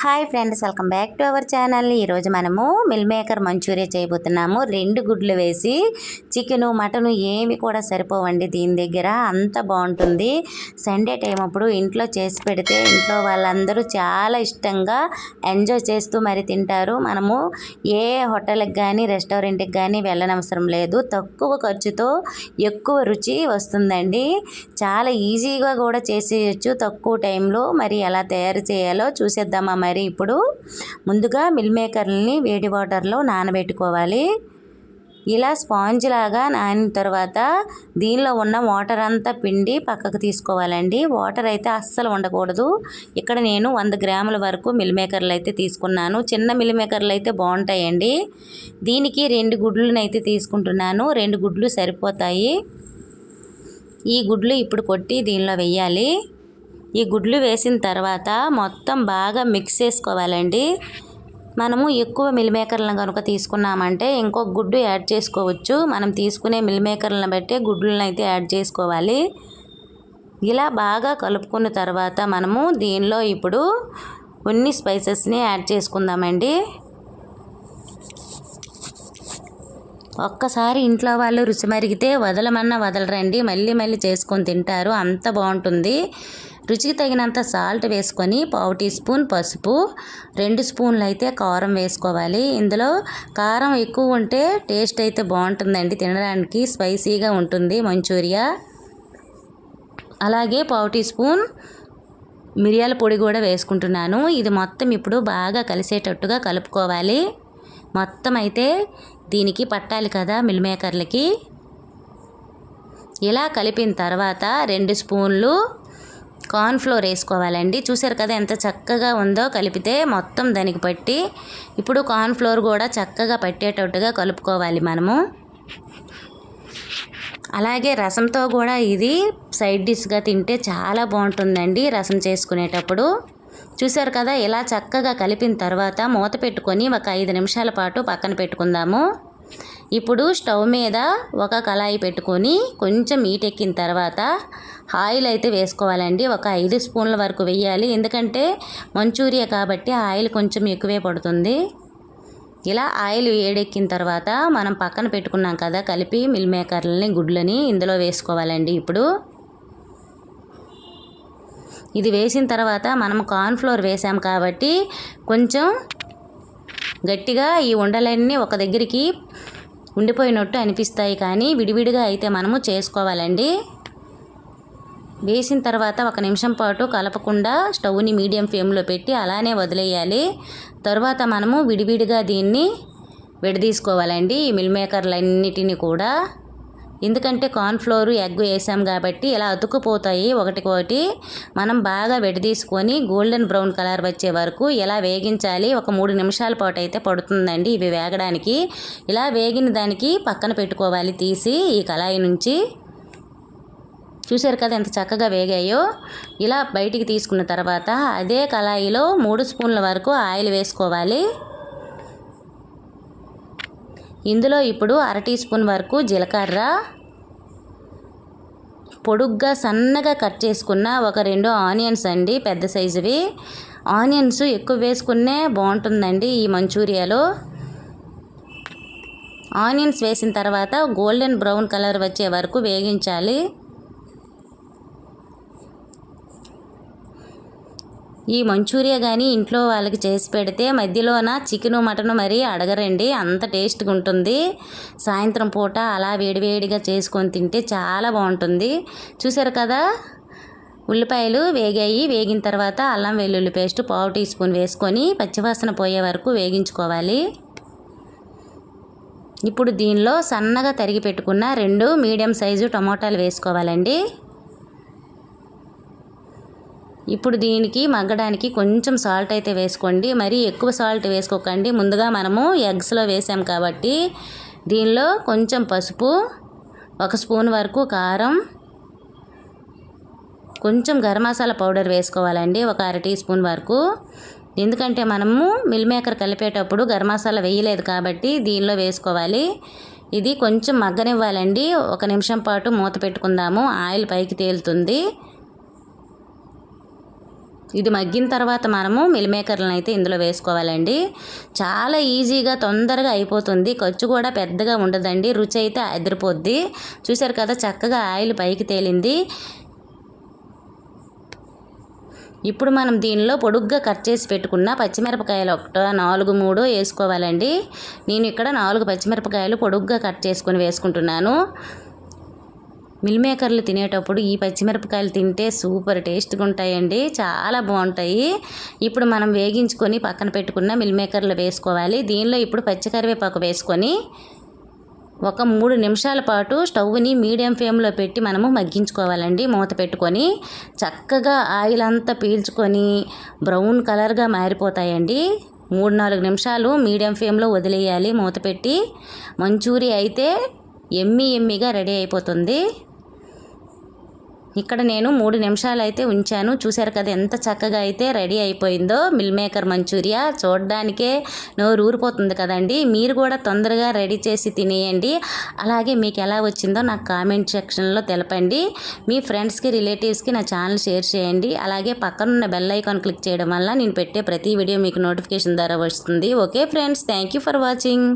Hi friends welcome back to our channel. ఈరోజు మనము meal maker Manchuria చేయబోతున్నాము. రెండు గుడ్లు వేసి చికెను మటను ఏమి కూడా సరిపోవండి దీని దగ్గర. అంత బాగుంటుంది. సండే టైం అప్పుడు ఇంట్లో చేసి పెడితే ఇంట్లో వాళ్ళందరూ చాలా ఇష్టంగా ఎంజాయ్ చేస్తూ మరి తింటారు. మనము ఏ హోటల్కి కానీ రెస్టారెంట్కి కానీ వెళ్ళనవసరం లేదు. తక్కువ ఖర్చుతో ఎక్కువ రుచి వస్తుందండి. చాలా ఈజీగా కూడా చేసేయచ్చు. తక్కువ టైంలో మరి ఎలా తయారు చేయాలో చూసేద్దామా మరి ఇప్పుడు ముందుగా మిల్ మేకర్ని వేడి వాటర్లో నానబెట్టుకోవాలి. ఇలా స్పాంజ్ లాగా నానిన తర్వాత దీనిలో ఉన్న వాటర్ అంతా పిండి పక్కకు తీసుకోవాలండి. వాటర్ అయితే అస్సలు ఉండకూడదు ఇక్కడ నేను వంద గ్రాముల వరకు మిల్ మేకర్లు అయితే తీసుకున్నాను. చిన్న మిల్ మేకర్లు అయితే బాగుంటాయండి. దీనికి రెండు గుడ్లను అయితే తీసుకుంటున్నాను. రెండు గుడ్లు సరిపోతాయి. ఈ గుడ్లు ఇప్పుడు కొట్టి దీనిలో వెయ్యాలి ఈ గుడ్లు వేసిన తర్వాత మొత్తం బాగా మిక్స్ చేసుకోవాలండి. మనము ఎక్కువ మిల్ మేకర్లను కనుక తీసుకున్నామంటే ఇంకో గుడ్డు యాడ్ చేసుకోవచ్చు. మనం తీసుకునే మిల్ మేకర్లను బట్టి గుడ్లను అయితే యాడ్ చేసుకోవాలి. ఇలా బాగా కలుపుకున్న తర్వాత మనము దీనిలో ఇప్పుడు కొన్ని స్పైసెస్ని యాడ్ చేసుకుందామండి. ఒక్కసారి ఇంట్లో వాళ్ళు రుచి మరిగితే వదలమన్నా వదలరండి. మళ్ళీ మళ్ళీ చేసుకొని తింటారు. అంత బాగుంటుంది. రుచికి తగినంత సాల్ట్ వేసుకొని పావు టీ స్పూన్ పసుపు రెండు స్పూన్లు అయితే కారం వేసుకోవాలి. ఇందులో కారం ఎక్కువ ఉంటే టేస్ట్ అయితే బాగుంటుందండి తినడానికి స్పైసీగా ఉంటుంది మంచూరియా. అలాగే పావు టీ స్పూన్ మిరియాల పొడి కూడా వేసుకుంటున్నాను. ఇది మొత్తం ఇప్పుడు బాగా కలిసేటట్టుగా కలుపుకోవాలి. మొత్తం అయితే దీనికి పట్టాలి కదా మిల్ మేకర్లకి. ఇలా కలిపిన తర్వాత రెండు స్పూన్లు కార్న్ఫ్లోర్ వేసుకోవాలండి. చూసారు కదా ఎంత చక్కగా ఉందో కలిపితే మొత్తం దానికి పట్టి ఇప్పుడు కార్న్ఫ్లోర్ కూడా చక్కగా పట్టేటట్టుగా కలుపుకోవాలి మనము. అలాగే రసంతో కూడా ఇది సైడ్ డిష్గా తింటే చాలా బాగుంటుందండి రసం చేసుకునేటప్పుడు. చూసారు కదా ఇలా చక్కగా కలిపిన తర్వాత మూత పెట్టుకొని ఒక ఐదు నిమిషాల పాటు పక్కన పెట్టుకుందాము. ఇప్పుడు స్టవ్ మీద ఒక కళాయి పెట్టుకొని కొంచెం ఎక్కిన తర్వాత ఆయిల్ అయితే వేసుకోవాలండి. ఒక ఐదు స్పూన్ల వరకు వేయాలి. ఎందుకంటే మంచూరియా కాబట్టి ఆయిల్ కొంచెం ఎక్కువే పడుతుంది. ఇలా ఆయిల్ వేడెక్కిన తర్వాత మనం పక్కన పెట్టుకున్నాం కదా కలిపి మిల్ మేకర్లని గుడ్లని ఇందులో వేసుకోవాలండి ఇప్పుడు. ఇది వేసిన తర్వాత మనం కార్న్ఫ్లోర్ వేసాం కాబట్టి కొంచెం గట్టిగా ఈ ఉండలన్నీ ఒక దగ్గరికి ఉండిపోయినట్టు అనిపిస్తాయి కానీ విడివిడిగా అయితే మనము చేసుకోవాలండి. వేసిన తర్వాత ఒక నిమిషం పాటు కలపకుండా స్టవ్ని మీడియం ఫ్లేమ్లో పెట్టి అలానే వదిలేయాలి. తర్వాత మనము విడివిడిగా దీన్ని విడదీసుకోవాలండి ఈ మిల్ మేకర్లన్నిటిని కూడా. ఎందుకంటే కార్న్ఫ్లోర్ ఎగ్ వేసాం కాబట్టి ఇలా అతుక్కుపోతాయి. ఒకటికొకటి మనం బాగా విడదీసుకొని గోల్డెన్ బ్రౌన్ కలర్ వచ్చే వరకు ఇలా వేగించాలి? ఒక మూడు నిమిషాల పాటు అయితే పడుతుందండి ఇవి వేగడానికి. ఇలా వేగిన దానికి పక్కన పెట్టుకోవాలి తీసి ఈ కళాయి నుంచి. చూశారు కదా ఎంత చక్కగా వేగాయో? ఇలా బయటికి తీసుకున్న తర్వాత అదే కళాయిలో మూడు స్పూన్ల వరకు ఆయిల్ వేసుకోవాలి. ఇందులో ఇప్పుడు అర టీ స్పూన్ వరకు జీలకర్ర. పొడుగ్గా సన్నగా కట్ చేసుకున్న ఒక రెండు ఆనియన్స్ అండి పెద్ద సైజువి. ఆనియన్స్ ఎక్కువ వేసుకునే బాగుంటుందండి ఈ మంచూరియాలో. ఆనియన్స్ వేసిన తర్వాత గోల్డెన్ బ్రౌన్ కలర్ వచ్చే వరకు వేగించాలి. ఈ మంచూరియా కానీ ఇంట్లో వాళ్ళకి చేసి పెడితే మధ్యలోన చికెను మటను మరీ అడగరండి. అంత టేస్ట్గా ఉంటుంది సాయంత్రం పూట అలా వేడివేడిగా చేసుకొని తింటే చాలా బాగుంటుంది. చూసారు కదా? ఉల్లిపాయలు వేగాయి. వేగిన తర్వాత అల్లం వెల్లుల్లి పేస్ట్ పావు టీ స్పూన్ వేసుకొని పచ్చివాసన పోయే వరకు వేగించుకోవాలి. ఇప్పుడు దీనిలో సన్నగా తరిగి పెట్టుకున్న రెండు మీడియం సైజు టమోటాలు వేసుకోవాలండి. ఇప్పుడు దీనికి మగ్గడానికి కొంచెం సాల్ట్ అయితే వేసుకోండి. మరీ ఎక్కువ సాల్ట్ వేసుకోకండి. ముందుగా మనము ఎగ్స్లో వేసాం కాబట్టి దీనిలో కొంచెం పసుపు ఒక స్పూన్ వరకు కారం కొంచెం గరం మసాలా పౌడర్ వేసుకోవాలండి ఒక అర టీ స్పూన్ వరకు. ఎందుకంటే మనము మిల్ మేకర్ కలిపేటప్పుడు గరం మసాలా వేయలేదు కాబట్టి దీనిలో వేసుకోవాలి. ఇది కొంచెం మగ్గనివ్వాలండి. ఒక నిమిషం పాటు మూత పెట్టుకుందాము. ఆయిల్ పైకి తేలుతుంది. ఇది మగ్గిన తర్వాత మనము మిల్మేకర్లను అయితే ఇందులో వేసుకోవాలండి. చాలా ఈజీగా తొందరగా అయిపోతుంది. ఖర్చు కూడా పెద్దగా ఉండదండి. రుచి అయితే అదిరిపోద్ది. చూశారు కదా చక్కగా ఆయిల్ పైకి తేలింది. ఇప్పుడు మనం దీనిలో పొడుగ్గా కట్ చేసి పెట్టుకున్న పచ్చిమిరపకాయలు ఒకట నాలుగు మూడు వేసుకోవాలండి. నేను ఇక్కడ నాలుగు పచ్చిమిరపకాయలు పొడుగ్గా కట్ చేసుకుని వేసుకుంటున్నాను. మిల్ మేకర్లు తినేటప్పుడు ఈ పచ్చిమిరపకాయలు తింటే సూపర్ టేస్ట్గా ఉంటాయండి. చాలా బాగుంటాయి. ఇప్పుడు మనం వేగించుకొని పక్కన పెట్టుకున్న మిల్ మేకర్లు వేసుకోవాలి. దీనిలో ఇప్పుడు పచ్చి కరివేపాకు వేసుకొని ఒక మూడు నిమిషాల పాటు స్టవ్ని మీడియం ఫ్లేమ్లో పెట్టి మనము మగ్గించుకోవాలండి. మూత పెట్టుకొని చక్కగా ఆయిల్ అంతా పీల్చుకొని బ్రౌన్ కలర్గా మారిపోతాయండి. మూడు నాలుగు నిమిషాలు మీడియం ఫ్లేమ్లో వదిలేయాలి. మూత పెట్టి మంచూరి అయితే ఎమ్మి ఎమ్మిగా రెడీ అయిపోతుంది. ఇక్కడ నేను మూడు నిమిషాలు అయితే ఉంచాను. చూశారు కదా ఎంత చక్కగా అయితే రెడీ అయిపోయిందో. మిల్ మేకర్ మంచూరియా చూడడానికే నోరు ఊరిపోతుంది కదండి. మీరు కూడా తొందరగా రెడీ చేసి తినేయండి. అలాగే మీకు ఎలా వచ్చిందో నాకు కామెంట్ సెక్షన్లో తెలపండి. మీ ఫ్రెండ్స్కి రిలేటివ్స్కి నా ఛానల్ షేర్ చేయండి. అలాగే పక్కనున్న బెల్ ఐకాన్ క్లిక్ చేయడం వల్ల నేను పెట్టే ప్రతి వీడియో మీకు నోటిఫికేషన్ ద్వారా వస్తుంది. Okay friends thank you for watching.